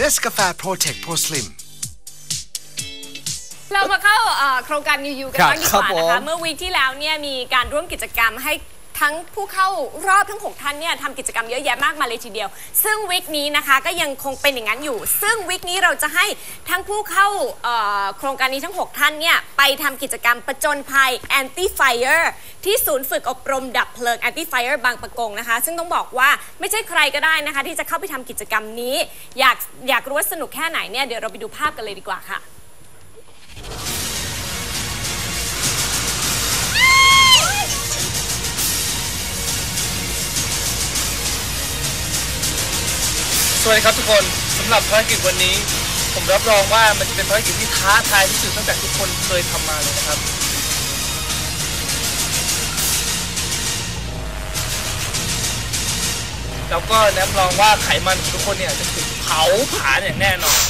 Nescafe Protect Pro Slim เรามาเข้าเอ่อโครงการยูยูกันครับบ้างดีกครับว่าผมนะคะ เมื่อวีคที่แล้วเนี่ยมีการร่วมกิจกรรมให้ ทั้งผู้เข้ารอบทั้ง 6 ท่านเนี่ยทำกิจกรรมเยอะแยะมากมายเลยทีเดียว ซึ่งวีคนี้นะคะก็ยังคงเป็นอย่างนั้นอยู่ ซึ่งวีคนี้เราจะให้ทั้งผู้เข้าเอ่อโครงการนี้ทั้ง 6 ท่านเนี่ยไปทำกิจกรรมประจนภัย Anti Fire ที่ศูนย์ฝึกอบรมดับเพลิง Anti Fire บางประกงนะคะ ซึ่งต้องบอกว่าไม่ใช่ใครก็ได้นะคะ ที่จะเข้าไปทำกิจกรรมนี้ อยากอยากรู้ว่าสนุกแค่ไหนเนี่ยเดี๋ยวเราไปดูภาพกันเลยดีกว่าค่ะ วัสดีครับทุกคนสำหรับภารกิจวันนี้ ผมรับรองว่ามันจะเป็นภารกิจที่ท้าทายที่สุดตั้งแต่ทุกคนเคยทำมาเลยนะครับแล้วก็แน้ำรองว่าไขมันของทุกคนเนี่ยจะถูกเผาผลาญอย่างแน่นอน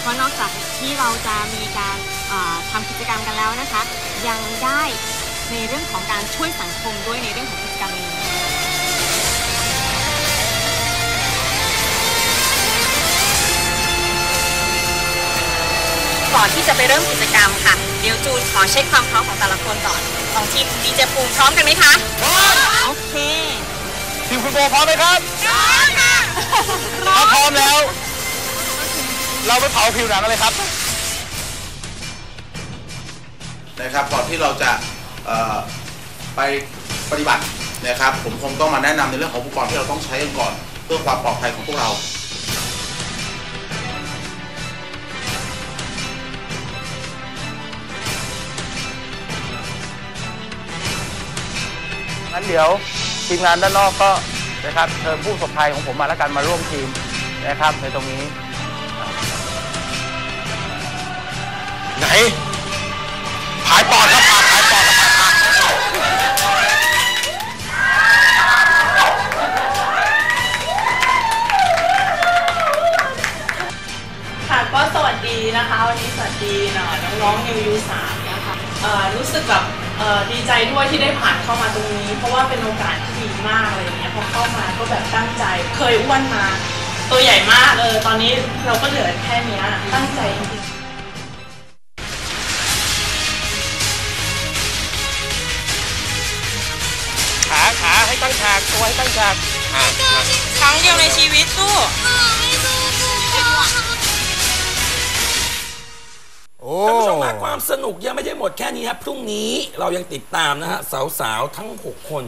เพราะนอกจากที่เราจะมีการทำกิจกรรมกันแล้วนะคะ ยังได้ ในเรื่องของการช่วยสังคมด้วยในเรื่องของกิจกรรมนี้ก่อนที่จะไปเริ่มกิจกรรมค่ะ เดี๋ยวจูนขอเช็คความพร้อมของแต่ละคนก่อนของทีมดีเจภูมิพร้อมกันไหมคะพร้อมโอเค ทีมคุณโบพร้อมไหมครับ พร้อมค่ะถ้าพร้อมแล้ว เราไปเผาผิวหนังกันเลยครับ นะครับก่อนที่เราจะเอ่อ ไปปฏิบัตินะครับ ผมคงต้องมาแนะนำในเรื่องของอุปกรณ์ที่เราต้องใช้กันก่อน เพื่อความปลอดภัยของพวกเรางั้นเดี๋ยวทีมงานด้านนอกก็นะครับเชิญผู้ประสบภัยของผมมาแล้วกันมาร่วมทีมนะครับในตรงนี้ ไหนผายปอดครับ ดีนะคะวันนี้สวัสดีเนาะน้องๆนิวยูสามนะคะเอ่อรู้สึกแบบเอ่อดีใจด้วยที่ได้ผ่านเข้ามาตรงนี้ เพราะว่าเป็นโอกาสที่ดีมากอะไรอย่างเงี้ยพอเข้ามาก็แบบตั้งใจเคยอ้วนมาตัวใหญ่มากเออตอนนี้เราก็เหลือแค่เนี้ยตั้งใจจริงๆขาขาให้ตั้งฉากตัวให้ตั้งฉากครั้งเดียวในชีวิตสู้ ความสนุกยังไม่ได้หมดแค่นี้ครับพรุ่งนี้เรายังติดตามนะฮะสาวๆทั้ง 6 คน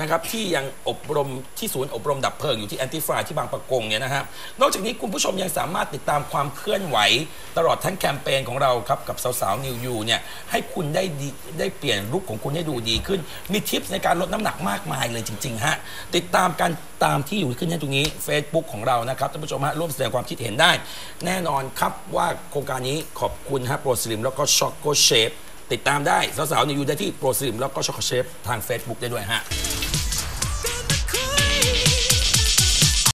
นะครับที่ยังอบรมที่ศูนย์อบรมดับเพลิงอยู่ที่แอนติฟรายที่บางประกงเนี่ยนะฮะนอกจากนี้คุณผู้ชมยังสามารถติดตามความเคลื่อนไหว ตลอดทั้งแคมเปญของเราครับกับสาวๆนิวยูเนี่ยให้คุณได้ดีได้เปลี่ยนลุคของคุณให้ดูดีขึ้น มีทิปในการลดน้ำหนักมากมายเลยจริงๆฮะติดตามกันตามที่อยู่ขึ้นให้ตรงนี้ Facebook ของเรานะครับท่านผู้ชมฮะร่วมแสดงความคิดเห็นได้ แน่นอนครับว่าโครงการนี้ขอบคุณฮะโปรสลิมแล้วก็ช็อกโกเชฟติดตามได้สาวๆนิวยูได้ที่โปรสลิมแล้วก็ช็อกโกเชฟทาง Facebook ได้ด้วยฮะ